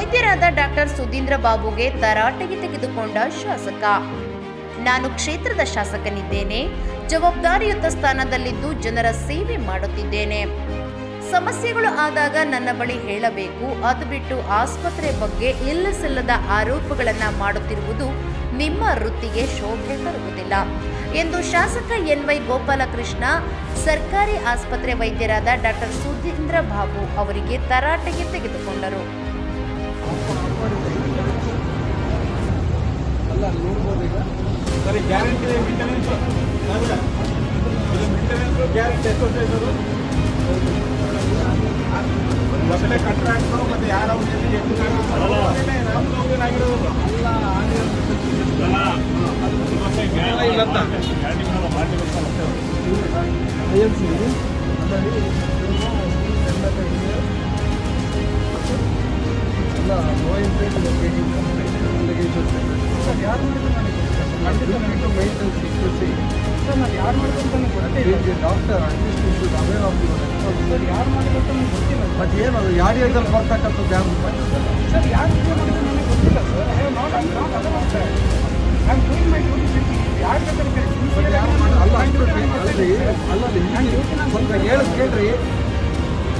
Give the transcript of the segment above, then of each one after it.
ವೈದ್ಯರಾದ doctor Sudhindra ಬಾಬುಗೆ ತರಾಟೆಗೆ ತೆಗೆದುಕೊಂಡ ಶಾಸಕ. ನಾನು ಕ್ಷೇತ್ರದ ಶಾಸಕನಿದ್ದೇನೆ, ಜವಾಬ್ದಾರಿಯುತ ಸ್ಥಾನದಲ್ಲಿದ್ದು ಜನರ ಸೇವೆ ಮಾಡುತ್ತಿದ್ದೇನೆ. ಸಮಸ್ಯೆಗಳು ಆದಾಗ ನನ್ನ ಬಳಿ ಹೇಳಬೇಕು, ಅದು ಬಿಟ್ಟು ಆಸ್ಪತ್ರೆ ಬಗ್ಗೆ ಇಲ್ಲಸಲ್ಲದ ಆರೋಪಗಳನ್ನ ಮಾಡುತ್ತಿರುವುದು ನಿಮ್ಮ ವೃತ್ತಿಗೆ ಶೋಭೆ ತರುವುದಿಲ್ಲ ಎಂದು ಶಾಸಕ ಎನ್ ವೈ ಗೋಪಾಲಕೃಷ್ಣ, ಸರ್ಕಾರಿ ಆಸ್ಪತ್ರೆ ವೈದ್ಯರಾದ ಡಾಕ್ಟರ್ ಸುಧೀಂದ್ರ ಬಾಬು ಅವರಿಗೆ ತರಾಟೆಗೆ ತೆಗೆದುಕೊಂಡರು. ಅಲ್ಲ ನೋಡ್ಬೋದು ಈಗ ಸರಿ ಗ್ಯಾರಂಟಿ ಮೇಂಟೆನೆನ್ಸ್ ಮೇಂಟೆನೆನ್ಸ್ ಗ್ಯಾರಂಟಿ ಎಷ್ಟು ವರ್ಷ ಇರೋದು ಮೊದಲೇ ಕಾಂಟ್ರಾಕ್ಟ್ ಮತ್ತೆ ಯಾರ ಔಷಧಿ ಎಷ್ಟು ನಮ್ದು ಆಗಿರೋದು ಅಲ್ಲ ಆಗಿರೋ ಇಲ್ಲಂತ ಐ ಅಲ್ಲ ಇಂಟ್ರೆಸ್ಟ್ ಸರ್ ಯಾರು ಮಾಡಿದ್ರು ನನಗೆ. ಖಂಡಿತ ನನಗೆ ಇಕ್ವಿಟಿ ಸರ್ ನಾನು ಯಾರು ನನಗೆ ಇಲ್ಲ. ಡಾಕ್ಟರ್ ಅಟ್ಲೀಸ್ಟ್ ಇದು ಅವೇರ್ ಆಫ್ ಸರ್ ಯಾರು ಮಾಡಬೇಕು ನನಗೆ ಗೊತ್ತಿಲ್ಲ ಬಟ್ ಏನು ಅದು? ಯಾರ್ಯಾದಲ್ಲಿ ಬರ್ತಕ್ಕಂಥದ್ದು ಯಾರು? ಸರ್. ಯಾರು ವಿಡಿಯೋ ಮಾಡಿದ್ರು ನನಗೆ ಗೊತ್ತಿಲ್ಲ sir. I am not not other I am doing my duty ಯಾರು ಬೇಕಾದ್ರೆ ಯಾರು ಅಲ್ಲ ಅಷ್ಟು ಅಲ್ರಿ. ಅಲ್ಲಲ್ಲಿ ಸ್ವಲ್ಪ ಹೇಳೋದು ಕೇಳ್ರಿ.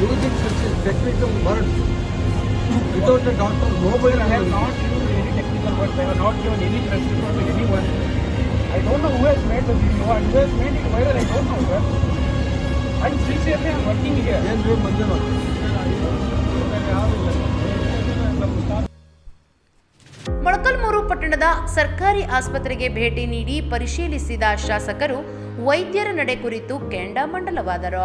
Music such technical word without the doctor, nobody I have not used any technical words. I have not given any prescription to anyone. I don't know who has made the video and who has made it viral. I don't know, sir. And sincerely, I am working here. ಏನು ಮಂಜುನಾಥ್ ಮೊಳಕಲ್ಮೂರು ಪಟ್ಟಣದ ಸರ್ಕಾರಿ ಆಸ್ಪತ್ರೆಗೆ ಭೇಟಿ ನೀಡಿ ಪರಿಶೀಲಿಸಿದ ಶಾಸಕರು ವೈದ್ಯರ ನಡೆ ಕುರಿತು ಕೆಂಡಾಮಂಡಲವಾದರು